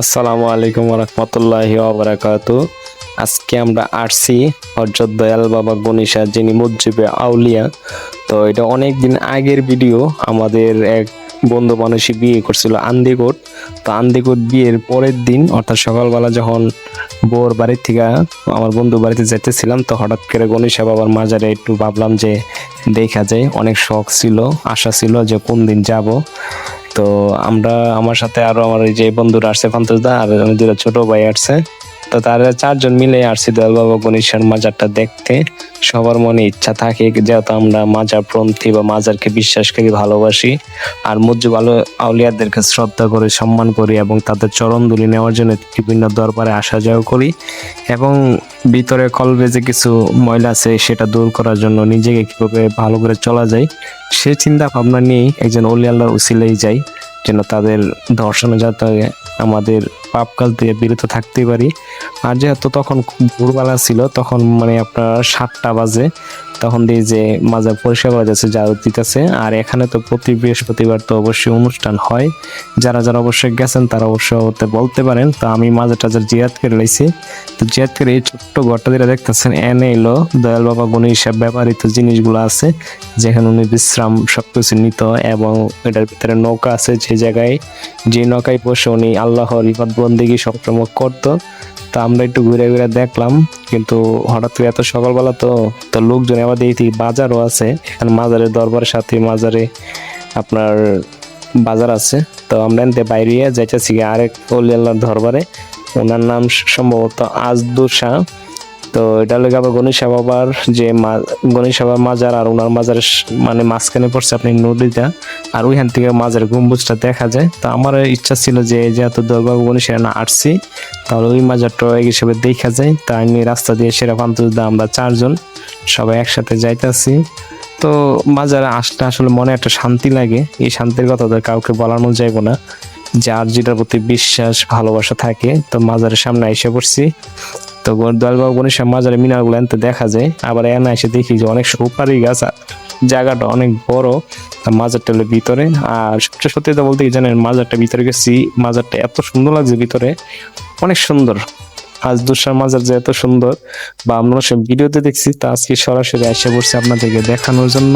আসসালামু আলাইকুম রহমতুল্লাহি ওবরাকাত আজকে আমরা আসছি হজরত দয়াল বাবা গণেশা যিনি মুজিবে আউলিয়া। তো এটা অনেক দিন আগের ভিডিও। আমাদের এক বন্ধু মানুষই বিয়ে করছিল আন্দিকোট। তো আন্দিকোট বিয়ের পরের দিন, অর্থাৎ সকালবেলা যখন বোর বাড়ির থেকে আমার বন্ধু বাড়িতে যেতেছিলাম তো হঠাৎ করে গণেশা বাবার মাজারে একটু ভাবলাম যে দেখা যায়। অনেক শখ ছিল, আশা ছিল যে কোন দিন যাব। তো আমরা, আমার সাথে আরও আমার এই যে বন্ধুরা আসছে ফান্তুসদা আর দুটো ছোট ভাই আসছে। তো তারা চারজন মিলে আসছি দয়াল বাবা গণেশের মাজারটা দেখতে সবার মনে ইচ্ছা থাকে যেহেতু আমরা মাজার প্রন্থী বা মাজারকে বিশ্বাস করি, ভালোবাসি। আর মুজিব আলো আউলিয়াদেরকে শ্রদ্ধা করে, সম্মান করি এবং তাদের চরণ দুলি নেওয়ার জন্য বিভিন্ন দরবারে আসা যাওয়া করি এবং ভিতরে কলবে যে কিছু ময়লা আছে, সেটা দূর করার জন্য নিজেকে কীভাবে ভালো করে চলা যায়, সে চিন্তা ভাবনা নিয়েই একজন অলি আল্লাহর উসিলেই যাই যেন তাদের দর্শনে যাতে আমাদের পাপ কাজ থেকে বিরত থাকতে পারি। আর যেহেতু তখন ভোরবেলা ছিল, তখন মানে আপনার সাতটা বাজে, তখন দিয়ে যে মাজার পরিষ্কার করা যাচ্ছে জারুত দিতেছে। আর এখানে তো প্রতি বৃহস্পতিবার তো অবশ্যই অনুষ্ঠান হয়। যারা যারা অবশ্যই গেছেন, তারা অবশ্যই ওতে বলতে পারেন। তো আমি মাজার টাজার জিয়াত করে লাইছি। তো জিয়াত করে এই ছোট্ট ঘরটা যেটা দেখতেছেন, এনে এলো দয়াল বাবা গণেশ ব্যবহৃত জিনিসগুলো আছে, যেখানে উনি বিশ্রাম সবকিছু নিত এবং এটার ভিতরে নৌকা আছে যে জায়গায়, যে নৌকায় বসে উনি আল্লাহর ইবাদ বন্দিগি সংক্রমক করতো। তো আমরা একটু ঘুরে ঘুরে দেখলাম, কিন্তু হঠাৎ করে এত সকালবেলা তো তো লোকজন আবার দেখি বাজারও আছে, এখানে মাজারের দরবারের সাথে মাজারে আপনার বাজার আছে। তো আমরা এনতে বাইরে যাইতেছি আরেক অলি আল্লাহর দরবারে, ওনার নাম সম্ভবত আজদুর শাহ। তো এটা লোক আবার গণেশ বাবার যে গণেশা বাবার মাজার আর ওনার মাজারের মানে মাঝখানে পড়ছে আপনি নদীটা। আর ওইখান থেকে মাজারের গম্বুজটা দেখা যায়। তো আমার ইচ্ছা ছিল যে যেহেতু দরবার গণেশা না আসছি, তাহলে ওই মাজারটা এক হিসেবে দেখা যায়। তাই আমি রাস্তা দিয়ে সেরা পান্তুদা আমরা চারজন সবাই একসাথে যাইতাছি। তো মাজারে আসলে আসলে মনে একটা শান্তি লাগে। এই শান্তির কথা তো কাউকে বলানো যাইব না। যার যেটার প্রতি বিশ্বাস, ভালোবাসা থাকে, তো মাজারের সামনে এসে পড়ছি। তো দয়ালবাবু গণেশের মাজারে মিনারগুলো এনতে দেখা যায়। আবার এনে এসে দেখি যে অনেক সুপারি গাছ জায়গাটা অনেক বড় মাজারটা হলো ভিতরে। আর সবচেয়ে সত্যি কথা বলতে জানেন, মাজারটা ভিতরে গেছি, মাজারটা এত সুন্দর লাগছে ভিতরে, অনেক সুন্দর। আজ দুসার মাজার যে এত সুন্দর, বা আমরা সব ভিডিওতে দেখছি, তা আজকে সরাসরি এসে পড়ছি আপনাদেরকে দেখানোর জন্য।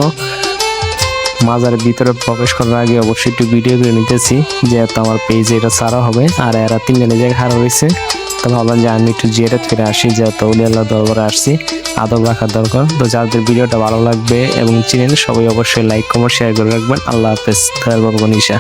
মাজারের ভিতরে প্রবেশ করার আগে অবশ্যই একটু ভিডিও করে নিতেছি যেহেতু আমার পেজে এটা সারা হবে, আর এরা তিনজনে জায়গায় হারা রয়েছে। তো ভাবলাম যে আমি একটু জিয়ারত করে আসি, যেহেতু আল্লাহ দরবারে আসছি। আদব রাখার দরকার। তো যাদের ভিডিওটা ভালো লাগবে এবং চিনেন, সবাই অবশ্যই লাইক কমেন্ট শেয়ার করে রাখবেন। আল্লাহ হাফেজ। দয়াল বাবা নিশা